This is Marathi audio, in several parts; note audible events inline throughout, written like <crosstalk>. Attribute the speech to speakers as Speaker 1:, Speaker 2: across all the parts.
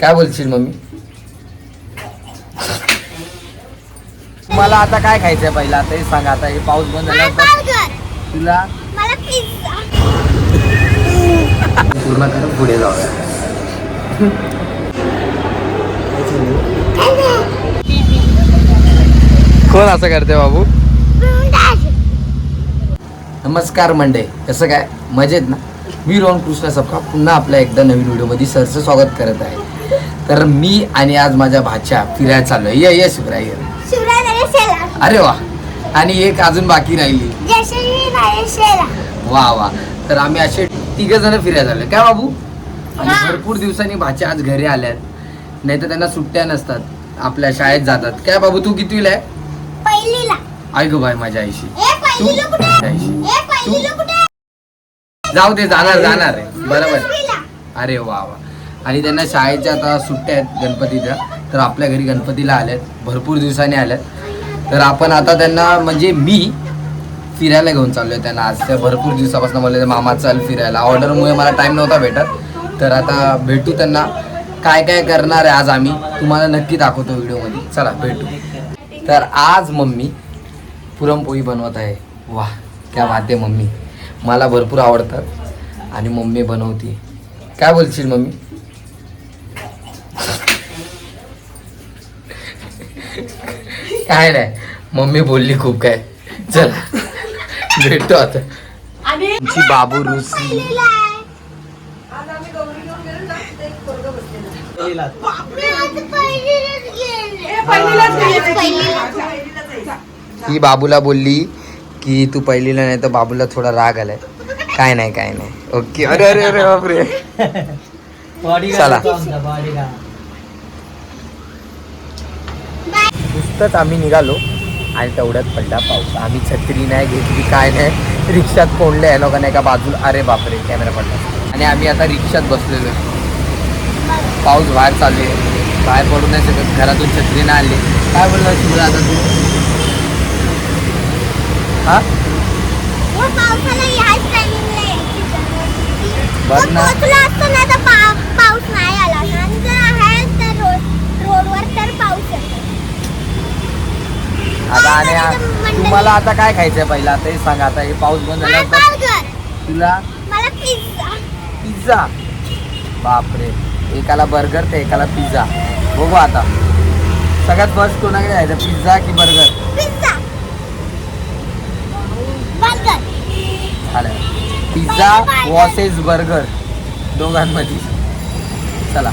Speaker 1: काय बोलशील मम्मी? मला आता काय खायचंय पहिला? आता हे सांग आता हे पाऊस बंद झाला तुला?
Speaker 2: मला पिझ्झा
Speaker 1: पूर्ण करून पुढे जाऊया. कोण असं करते बाबू? नमस्कार मंडे कसं काय? मजेत ना? मी रोहन कृष्ण सपका पुन्हा आपल्या एकदा नवीन व्हिडिओमध्ये सरचं स्वागत करत आहे. तर मी आणि आज माझ्या भाच्या फिरायला चाललोय. ये ये शिवराय ये.
Speaker 2: शिवराय शेला.
Speaker 1: अरे वा. आणि एक अजून बाकी राहिली.
Speaker 2: जयश्री नाही शेला.
Speaker 1: वा वा. तर आम्ही असे तिघ जण फिरायला झाले काय बाबू? आणि
Speaker 2: हा.
Speaker 1: भरपूर दिवसांनी भाच्या आज घरी आल्यात. नाही तर त्यांना सुट्ट्या नसतात. आपल्या शाळेत जातात. काय बाबू तू कितवीला आहे?
Speaker 2: पहिलीला.
Speaker 1: ऐक बाय माझ्या आईशी.
Speaker 2: ए पहिलीला कुठे?
Speaker 1: माझ्या आईशी.
Speaker 2: ए पहिलीला कुठे?
Speaker 1: जाऊ दे जाणार जाणार आहे. बरोबर. अरे वा वा. आणि त्यांना शाळेच्या आता सुट्ट्या आहेत गणपतीच्या तर आपल्या घरी गणपतीला आल्यात भरपूर दिवसांनी आल्यात तर आपण आता त्यांना म्हणजे मी फिरायला घेऊन चाललो आहे त्यांना आज त्या भरपूर दिवसापासून मला मामा चाल फिरायला. ऑर्डरमुळे मला टाईम नव्हता भेटत. तर आता भेटू त्यांना. काय काय करणार आहे आज आम्ही तुम्हाला नक्की दाखवतो व्हिडिओमध्ये. चला भेटू. तर आज मम्मी पुरणपोळी बनवत आहे. वा त्या वाते मम्मी. मला भरपूर आवडतात आणि मम्मी बनवते. काय बोलशील मम्मी? काय नाही. मम्मी बोलली खूप काय. चला. भेटतो आता. तुमची बाबू रुसी. ही बाबूला बोलली की तू पहिलीला नाही तर बाबूला थोडा राग आलाय. काय नाही काय नाही. ओके. अरे अरे अरे बापरे. <laughs> चला. नुसतंच आम्ही निघालो आणि तेवढ्यात पडला पाऊस. आम्ही छत्री नाही घेतली काय नाही. रिक्षात कोंडले आहे लोकांना एका बाजूला अरे बापरे कॅमेरा पडला. आणि आम्ही आता रिक्षात बसलेलो. पाऊस बाहेर चालू आहे. बाहेर पडू नाही शकत. घरातून छत्री नाही आली. काय बोलला शिवला आता तू? हा? बघ ना.
Speaker 2: पोचला असतो ना तर पा- पाऊस नाही आला आणि जर आहे तर रोड रोडवर तर पाऊस येतो
Speaker 1: आता आणि तुम्हाला आता काय खायचंय पहिला? आता हे सांग आता हे पाऊस बंद झाला तुला?
Speaker 2: पिझ्झा
Speaker 1: बापरे. एकाला बर्गर तर एकाला पिझ्झा बघू आता. सगळ्यात फर्स्ट कोणाकडे जायचं? पिझ्झा की बर्गर झालं. पिझ्झा वॉसेस बर्गर दोघांमध्ये. चला.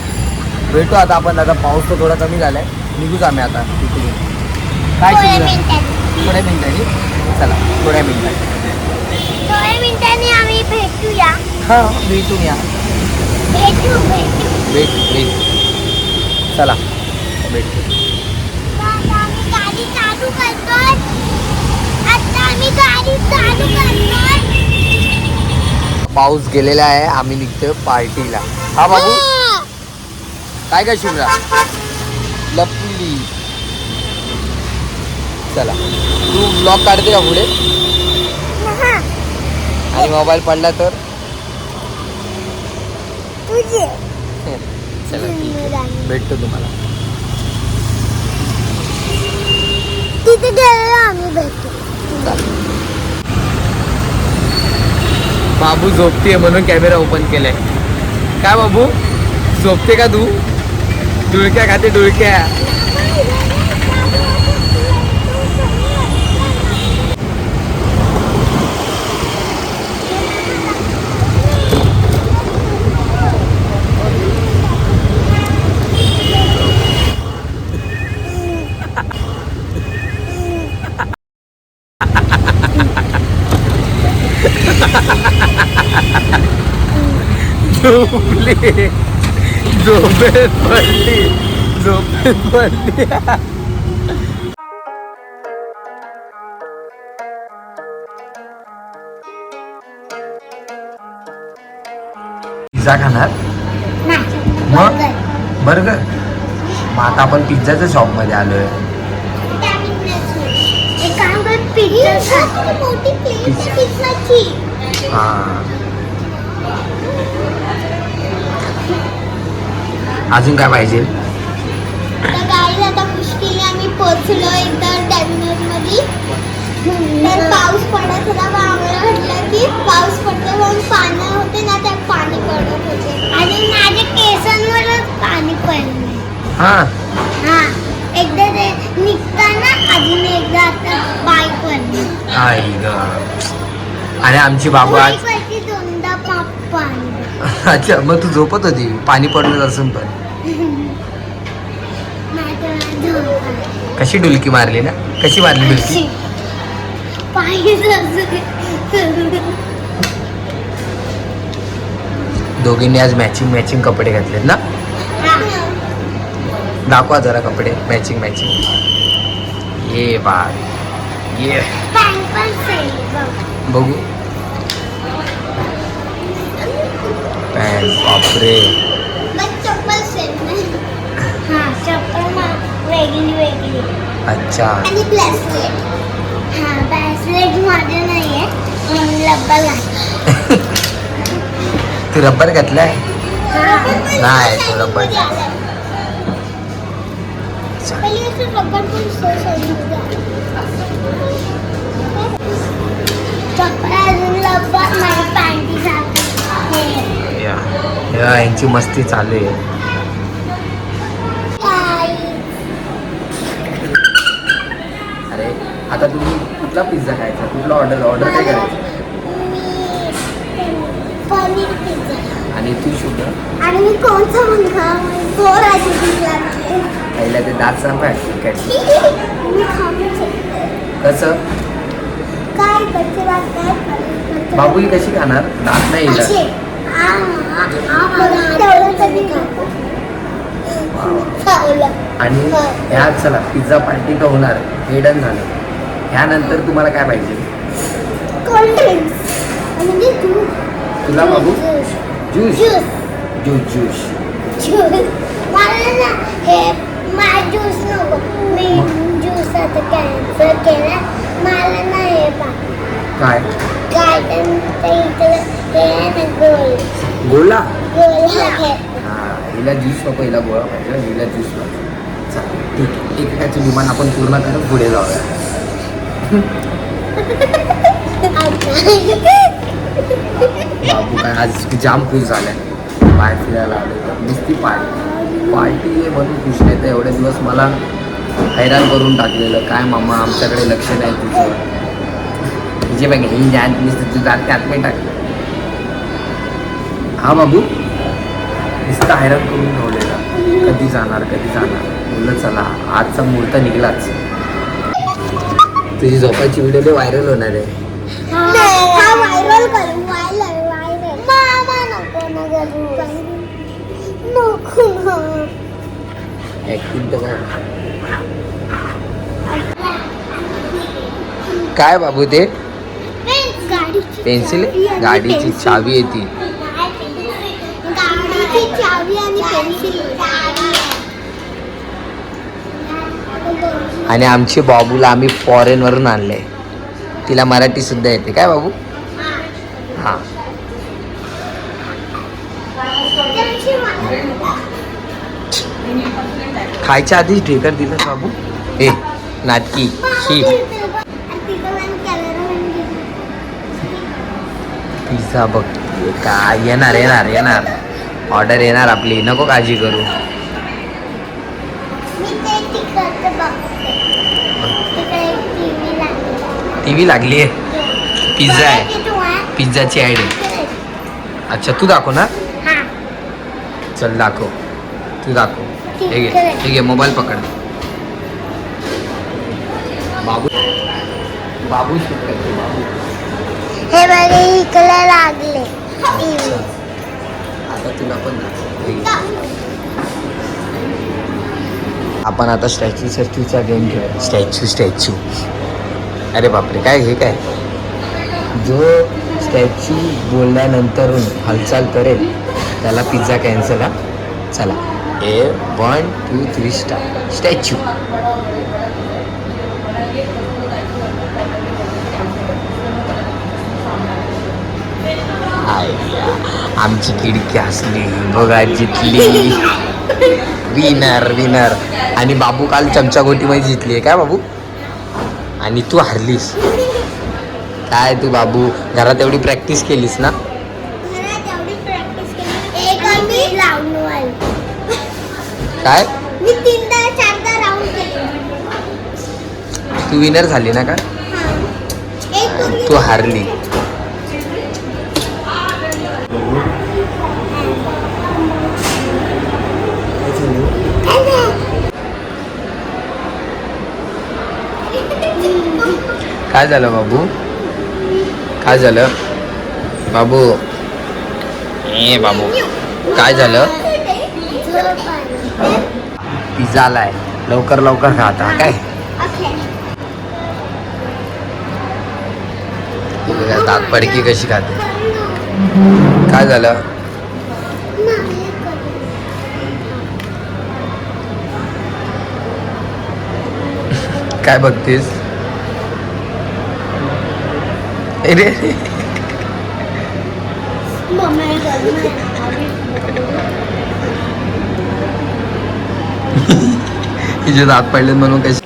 Speaker 1: भेटू आता आपण आता पाऊस तर थोडा कमी झालाय. निघूच आम्ही आता. तिकडून काय
Speaker 2: थोड्या? मिनिटांनी.
Speaker 1: थोड्या मिनिटांनी. चला थोड्या मिनिटांनी.
Speaker 2: थोड्या मिनिटांनी आम्ही भेटूया.
Speaker 1: हां भेटून या
Speaker 2: भेटू भेटू.
Speaker 1: भेट भेट. चला भेटू.
Speaker 2: आता आम्ही गाडी चालू करतोय. आता आम्ही गाडी चालू करतोय.
Speaker 1: पाऊस गेलेला आहे आम्ही निघतोय पार्टीला. हा बाबू.
Speaker 2: हा.
Speaker 1: काय काय शिमरा लपली. चला. तू ब्लॉग काढते का पुढे.
Speaker 2: हा.
Speaker 1: आणि मोबाईल पडला तर? चला भेटतो तुम्हाला. बाबू झोपते म्हणून कॅमेरा ओपन केलाय. काय बाबू? झोपते का तू? डुळक्या खाते डुळक्या झोपली. झोपेत पडली. झोपेत पडली. पिझ्झा खाणार? मग?
Speaker 2: बर्गर.
Speaker 1: मग आता आपण पिझ्झाच्या शॉपमध्ये आलोय.
Speaker 2: पिझ्झा
Speaker 1: हा. अजून काय पाहिजे?
Speaker 2: आता मुश्किलने आम्ही तर पाऊस पडत होता मग आम्हाला म्हटलं की पाऊस पडतो म्हणून होते ना त्यात पाणी पडत होते. आणि माझ्या केसांवरच पाणी पडलं.
Speaker 1: हा.
Speaker 2: हा. एकदा ते निघताना अजून एकदा आता पाय पडले.
Speaker 1: आई ग. आणि आमची बाबू आज
Speaker 2: दोनदा पाणी. <laughs>
Speaker 1: अच्छा मग तू झोपत होती. पाणी पडलं असून पण. कशी डुलकी मारली ना? कशी मारली डुलकी? दोघींनी आज मॅचिंग मॅचिंग कपडे घातलेत ना? दाखवा जरा कपडे मॅचिंग मॅचिंग ये बा ये.
Speaker 2: बघू.
Speaker 1: पॅन्ट बापरे
Speaker 2: चप्पल वेगळी वेगळी
Speaker 1: अच्छा.
Speaker 2: आणि ब्रेसलेट हा ब्रेसलेट माझे नाही आहे आहे
Speaker 1: तू रबर घातलाय? नाही, तो
Speaker 2: अजून माझ्या
Speaker 1: या, यांची मस्ती चालू आहे. आता तुम्ही कुठला पिझ्झा खायचा? कुठला ऑर्डर ऑर्डर काय करायचं? आणि तू
Speaker 2: तुला
Speaker 1: पहिला ते दात सांभाळ काय कसं?
Speaker 2: काय बच्चे बात काय खाऊ?
Speaker 1: बाबू ही कशी खाणार दात नाही. आणि ह्या चला पिझ्झा पार्टी का होणार? हे डन झालं. ह्यानंतर तुम्हाला काय पाहिजे? तुला बाबू?
Speaker 2: ज्यूस
Speaker 1: ज्यूस
Speaker 2: ज्यूस मला हे ज्यूस नको. मी ज्यूस आता कॅन्सल केला मला ना हे पा.
Speaker 1: काय?
Speaker 2: हे ना गोल.
Speaker 1: गोला? हा हिला ज्यूस नको हिला गोळा पाहिजे. हिला ज्यूस पाहिजे चालेल ठीक आहे. एकेकाचं विमान आपण पूर्ण करत पुढे जाऊया. बाबू काय आज जाम खुश झालाय. बाहेर फिरायला आले. नुसती पार्टी पार्टी आहे म्हणून खुश नाही तर एवढे दिवस मला हैराण करून टाकलेलं. काय मामा आमच्याकडे लक्ष नाही तुझं. तुझे बघ ही ज्ञान नुसतं तुझं जात त्यात नाही टाकलं. हा बाबू? नुसतं हैराण करून ठेवलेलं. कधी जाणार कधी जाणार. बोललं चला आजचा मुहूर्त निघलाच. तुझी झोपाची व्हिडिओ लय व्हायरल होणार आहे.
Speaker 2: हा. व्हायरल करू व्हायरल व्हायरल मामा नको ना करू नको ना.
Speaker 1: ऍक्टिंग तर काय काय बाबू ते?
Speaker 2: गाडीची
Speaker 1: पेन्सिल गाडीची. चावी आहे ती.
Speaker 2: गाडीची चावी आणि पेन्सिल
Speaker 1: आणि आमची बाबूला आम्ही फॉरेन वरून आणले तिला मराठी सुद्धा येते. काय बाबू? हा. खायच्या आधीच ढेकर दिलं बाबू? ए नाटकी ही. पिझ्झा बघ. काय येणार येणार येणार. ऑर्डर येणार आपली. नको काळजी करू. टी व्ही लागली आहे. पिझ्झा आहे. पिझ्झाची आयडी अच्छा तू दाखव ना. चल दाखव. तू दाखव. हे घे. हे घे मोबाईल पकड. बाबू. बाबू बाबू.
Speaker 2: हे बघे इकडे लागले.
Speaker 1: आता तुला पण. आपण आता स्टॅच्यू स्टॅच्यूचा गेम खेळ स्टॅच्यू स्टॅच्यू. अरे बापरे काय हे काय? जो स्टॅच्यू बोलल्यानंतरून हालचाल करेल त्याला पिझ्झा कॅन्सल हा? चला. ए one two three star statue आमची खिडकी हसली बघा जितली. <laughs> विनर विनर आणि बाबू काल चमचा गोटीमध्ये जिंकली आहे काय बाबू? आणि तू हारलीस. काय तू बाबू घरात एवढी प्रॅक्टिस केलीस ना. काय? तू विनर झाली ना का? तू हारली. काय झालं बाबू? काय झालं? बाबू. ए बाबू. काय झालं?
Speaker 2: झोप
Speaker 1: पिझ्झा आलाय. लवकर लवकर खाता काय? दात पडकी कशी खाते. काय झालं? काय बघतेस? ए रे रे.
Speaker 2: मम्मी करू. <laughs>
Speaker 1: हिचे दात पडलेत म्हणून कशी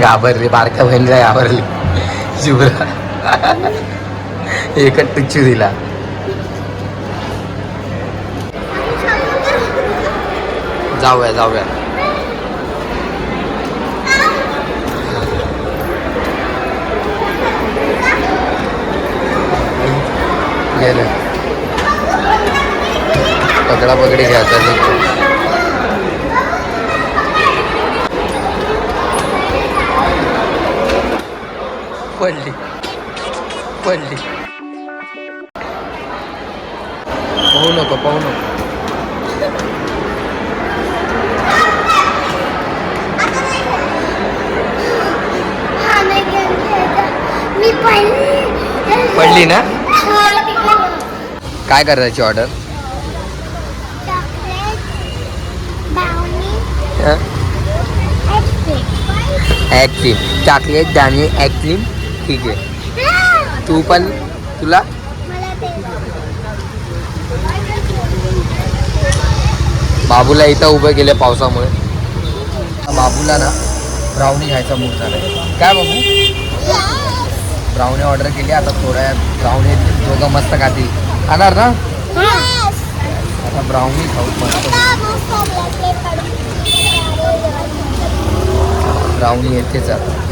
Speaker 1: घाबरली बारक्या बहिणीला घाबरली. शिवरा एकच टिच्चू दिला. जाऊया जाऊया. गेलं. पकडा पकडी घ्यायचा पडली. पडली. पाहू नको पाहू नको.
Speaker 2: पडली
Speaker 1: ना. काय करायची ऑर्डर ॲक्लिम चॉकलेट दाणे ॲक्लिम ठीक आहे. तू पण तुला? बाबूला इथं उभं केले पावसामुळे. बाबूला ना ब्राउनी घ्यायचा मूड आहे काय बाबू? ब्राउनी ऑर्डर केली आता थोड्या ब्राउनी दोघं मस्त खातील. खाणार ना? आता ब्राउनी खाऊ मस्त. ब्राउनी येतेच आता.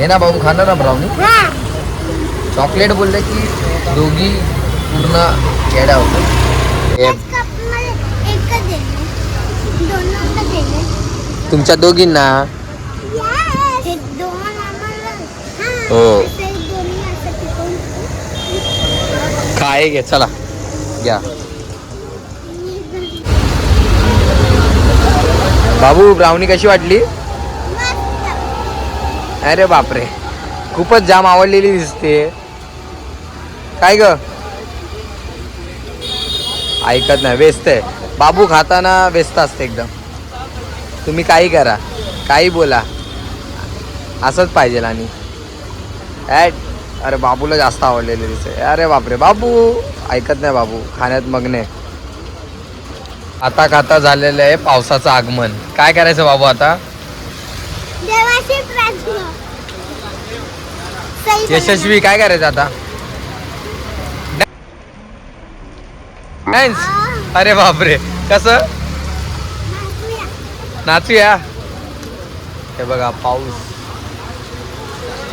Speaker 1: हे ना बाबू खाणार ना ब्राउनी चॉकलेट बोलले की दोघी पूर्ण येड्या होतात हे तुमच्या दोघींना? हो. काय घे चला. घ्या. बाबू ब्राउनी कशी वाटली? अरे बापरे. खूपच जाम आवडलेली दिसते. काय ग? ऐकत नाही व्यस्त आहे. बाबू खाताना व्यस्त असते एकदम. तुम्ही काही करा काही बोला. असंच पाहिजे आणि. ॲट अरे बाबूला जास्त आवडलेले दिसते. अरे बापरे बाबू! ऐकत नाही बाबू खाण्यात मग्ने आता खाता झालेलं आहे पावसाचं आगमन. काय करायचं बाबू आता?
Speaker 2: प्रार्थना.
Speaker 1: यशस्वी काय करायचं आता? डान्स अरे बापरे. कसं? नाचूया. हे बघा पाऊस.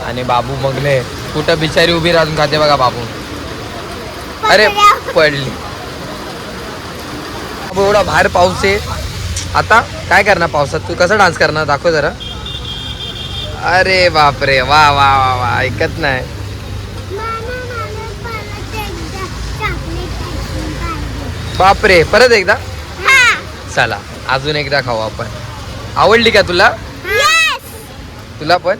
Speaker 1: आणि बाबू मगले कुठं बिचारी उभी राहून खाते बघा बाबू. अरे पडली. बाबू एवढा बाहेर पाऊस आहे. आता काय करणार पावसात? तू कसं डान्स करणार? दाखव जरा. अरे बापरे वा वा वा वा ऐकत नाही. बापरे परत एकदा? चला अजून एकदा खाऊ आपण. आवडली का तुला? तुला पण?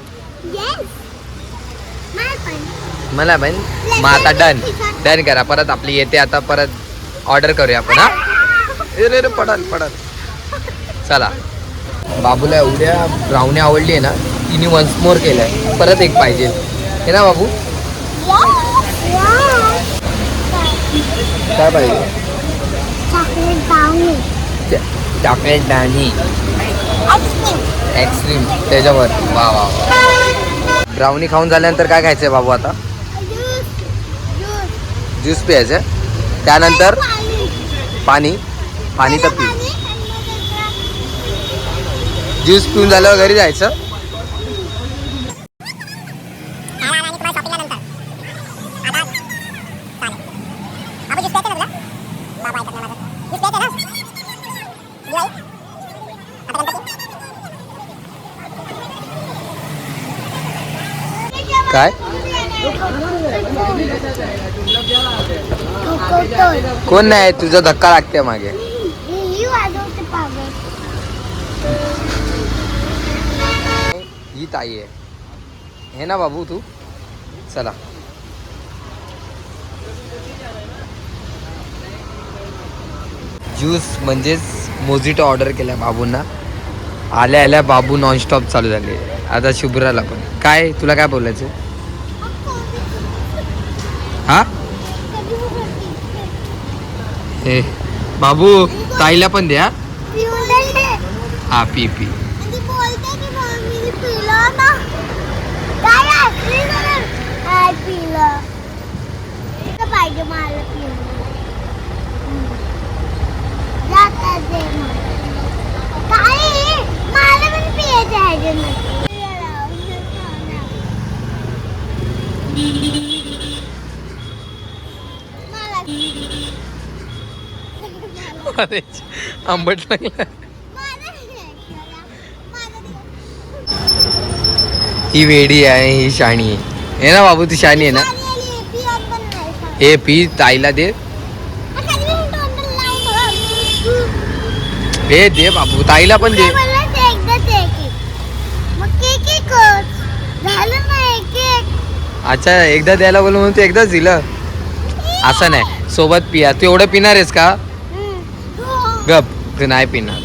Speaker 1: मला पण. मग आता डन डन करा. परत आपली येते. आता परत ऑर्डर करूया आपण हा? <laughs> ए रे रे, पडाल पडाल. चला. बाबूला एवढ्या ब्राउनी आवडली आहे ना तिने वन्स मोर केलंय. परत एक पाहिजे. हे ना बाबू? काय पाहिजे?
Speaker 2: चॉकलेट
Speaker 1: डानी
Speaker 2: आईस्क्रीम
Speaker 1: त्याच्यावर. वा वा ब्राउनी खाऊन झाल्यानंतर काय खायचंय बाबू आता?
Speaker 2: ज्यूस
Speaker 1: प्यायचं त्यानंतर
Speaker 2: पाणी.
Speaker 1: पाणी. पाणी तर पी
Speaker 2: पाणी आणि मग नंतर
Speaker 1: ज्यूस पिऊन झाल्यावर घरी जायचं. काय? कोण नाही तुझा धक्का लागते मागे. ताई आहे. हे ना बाबू तू? चला. ज्यूस म्हणजेच मोजिटो ऑर्डर केल्या बाबूंना. आल्या आल्या बाबू नॉनस्टॉप चालू झाले. आता शुभ्राला पण. काय? तुला काय बोलायचं हा? हे. बाबू ताईला पण द्या हा पी पी
Speaker 2: बोलते की मम्मी पिलं ना काय असली काय पिलं पाहिजे मला पण पियायचं आहे
Speaker 1: अरे आंबट लागला. ही वेडी आहे ही शाणी आहे. हे ना बाबू ती शाणी आहे ना? हे पी ताईला दे। हे दे बाबू ताईला पण दे। अच्छा एकदा द्यायला बोलू म्हणून तू एकदाच दिलं? असं नाही. सोबत पिया. तू एवढं पिणार आहेस का? गप तू नाही पिणार.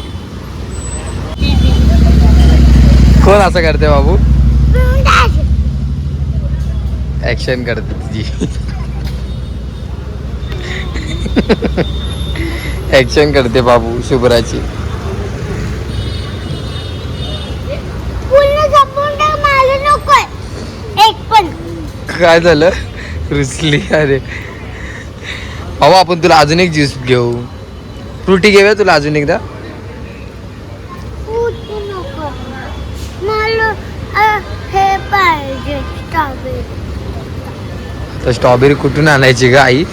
Speaker 1: कोण असं करते बाबू? ऍक्शन करते तुझी ऍक्शन करते बाबू शुभ्राची. काय झालं? रुसली अरे. बाबा आपण तुला अजून एक ज्यूस घेऊ. फ्रुटी घेऊया तुला अजून एकदा. तर स्ट्रॉबेरी कुठून आणायची ग आई?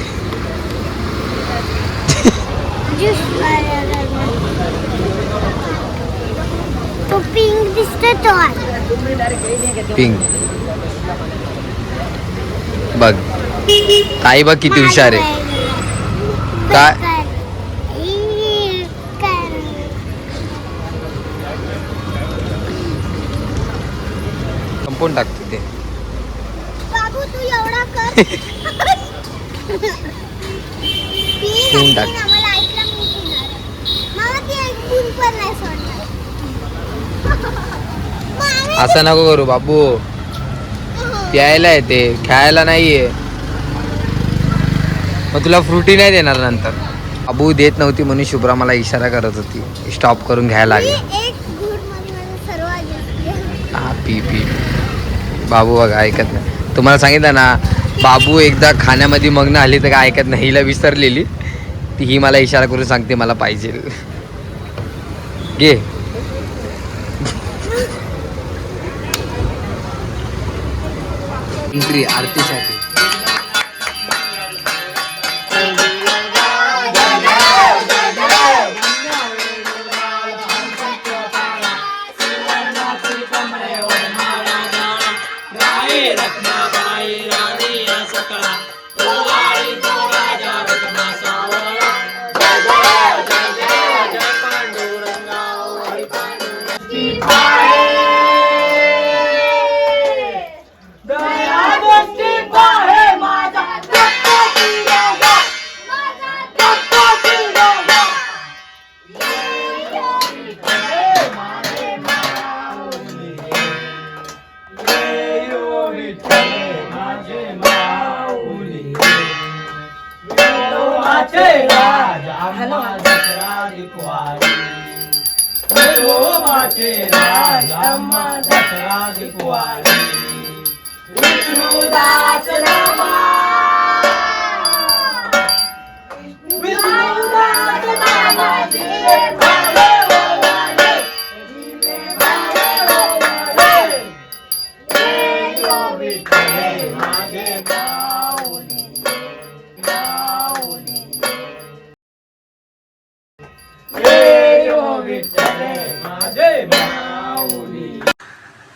Speaker 2: पिंक
Speaker 1: बघ. ताई बघ किती हुशार आहे. काय? संपून टाकते ते
Speaker 2: बाबू तू एवढा कर पी
Speaker 1: पिऊन
Speaker 2: नाही
Speaker 1: टाक.
Speaker 2: पिणार, मला ऐकलं मी पिणार. मला ती एक बूंद पण नाही मामी, <laughs>
Speaker 1: असं नको करू बाबू. प्यायला येते खेळायला नाहीये. मग तुला फ्रुटी नाही देणार नंतर. बाबू देत नव्हती म्हणून शुभ्रा मला इशारा करत होती. स्टॉप करून घ्यायला लागली. हा पी पी. बाबू बघा ऐकत नाही. तुम्हाला सांगितलं ना बाबू एकदा खाण्यामध्ये मग्न आली तर काय ऐकत नाही हिला विसरलेली.
Speaker 2: ती ही मला इशारा करून सांगते मला पाहिजे. घे. एंट्री आरतीसाठी.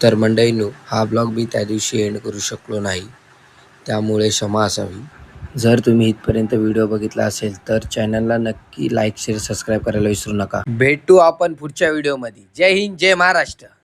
Speaker 2: तर मंडळींनो हा ब्लॉग मी त्या दिवशी एंड करू शकलो नाही. त्यामुळे क्षमा असावी. जर तुम्ही इथपर्यंत व्हिडिओ बघितला असेल तर चॅनलला नक्की लाईक शेअर सबस्क्राईब करायला विसरू नका. भेटू आपण पुढच्या व्हिडिओमध्ये. जय हिंद जय महाराष्ट्र.